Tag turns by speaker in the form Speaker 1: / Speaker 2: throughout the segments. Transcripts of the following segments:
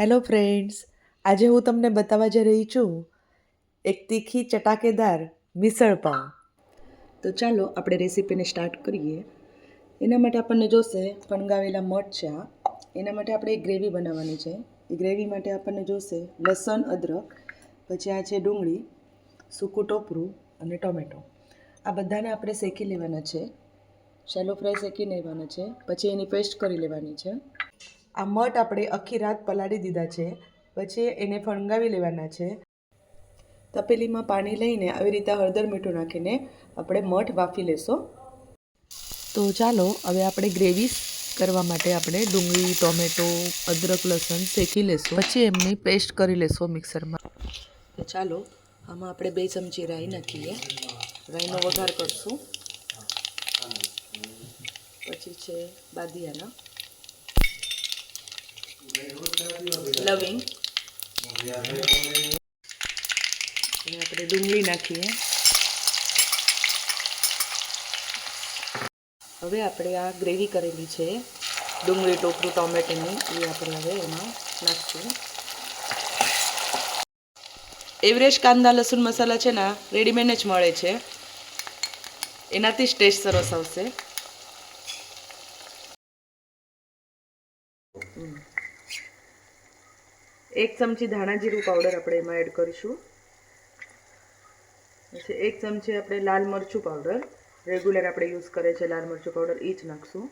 Speaker 1: Hello friends, આજે હું તમને બતાવવા જઈ રહી છું એક તીખી ચટાકેદાર મિસળ પાઉં. તો ચાલો આપણે રેસીપીને સ્ટાર્ટ કરીએ. એના માટે આપણને જોશે ફણગાવેલા આ એના માટે આપણે એક ગ્રેવી બનાવવાની છે. એ ગ્રેવી માટે આપણને જોશે લસણ, અદરક, પછી આ છે ડુંગળી, સૂકું ટોપરું અને ટોમેટો. આ બધાને આપણે શેકી લેવાના છે. શેલો ફ્રાય શેકી લેવાના છે. પછી એની પેસ્ટ કરી લેવાની છે. આ મઠ આપણે આખી રાત પલાળી દીધા છે. પછી એને ફણગાવી લેવાના છે. તપેલીમાં પાણી લઈને આવી રીતે હળદર મીઠું નાખીને આપણે મઠ વાફી લેશો. તો ચાલો, હવે આપણે ગ્રેવી કરવા માટે આપણે ડુંગળી, ટોમેટો, અદરક, લસણ શેકી લેશું. પછી એમની પેસ્ટ કરી લેશો મિક્સરમાં. તો ચાલો, આમાં આપણે બે ચમચી રાઈ નાખીએ. રાઈનો વઘાર કરશું. પછી છે બાદિયાના. લવિંગ. આપણે ડુંગળી નાખીએ. હવે આપણે આ ગ્રેવી કરેલી છે, ડુંગળી, ટોપરું, ટોમેટોની, એ આપણે હવે એમાં નાખશું. એવરેજ કાંદા, લસણ મસાલા છે ને રેડીમેડ જ મળે છે. એનાથી જ ટેસ્ટ સરસ આવશે. એક ચમચી ધાણા જીરું પાવડર આપણે એમાં એડ કરીશું. પછી એક ચમચી આપણે લાલ મરચું પાવડર રેગ્યુલર આપણે યુઝ કરે છે લાલ મરચું પાવડર એ જ નાખશું.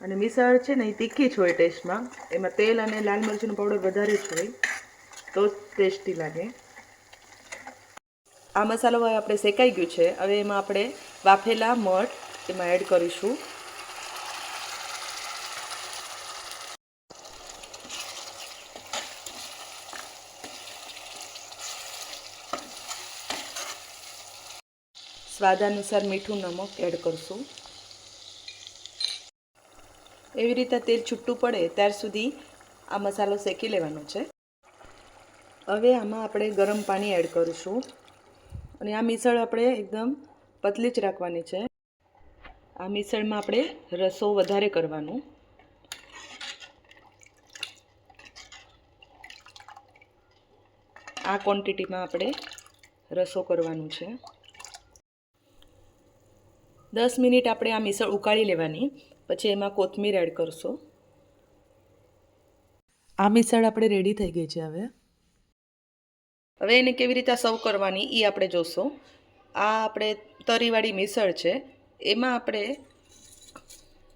Speaker 1: અને મિસળ છે ને એ તીખી જ હોય ટેસ્ટમાં એમાં તેલ અને લાલ મરચુંનું પાવડર વધારે જ હોય, તો જ ટેસ્ટી લાગે. આ મસાલો હવે આપણે શેકાઈ ગયું છે. હવે એમાં આપણે વાફેલા મઠ એમાં એડ કરીશું. સ્વાદાનુસાર મીઠું નમક એડ કરશું. એવી રીતે તેલ છૂટું પડે ત્યાર સુધી આ મસાલો શેકી લેવાનો છે. હવે આમાં આપણે ગરમ પાણી એડ કરીશું. અને આ મિસળ આપણે એકદમ પતલી જ રાખવાની છે. આ મિસળમાં આપણે રસો વધારે કરવાનું. આ ક્વોન્ટિટીમાં આપણે રસો કરવાનું છે. દસ મિનિટ આપણે આ મિસળ ઉકાળી લેવાની. પછી એમાં કોથમીર એડ કરશો. આ મિસળ આપણે રેડી થઈ ગઈ છે હવે. હવે એને કેવી રીતે સર્વ કરવાની એ આપણે જોશું. આ આપણે તરીવાળી મિસળ છે. એમાં આપણે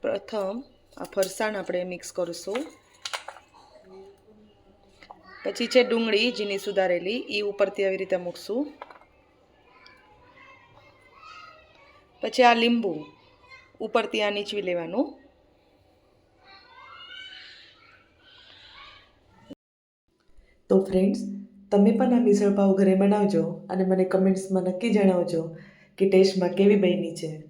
Speaker 1: પ્રથમ આ ફરસાણ આપણે મિક્સ કરીશું. પછી છે ડુંગળી જીની સુધારેલી એ ઉપરથી આવી રીતે મૂકશું. પછી આ લીંબુ ઉપરથી આ નીચવી લેવાનું. તો ફ્રેન્ડ્સ તમે પણ આ મિસળ પાઉં ઘરે બનાવજો અને મને કમેન્ટ્સમાં નક્કી જણાવજો કે ટેસ્ટમાં કેવી બની છે.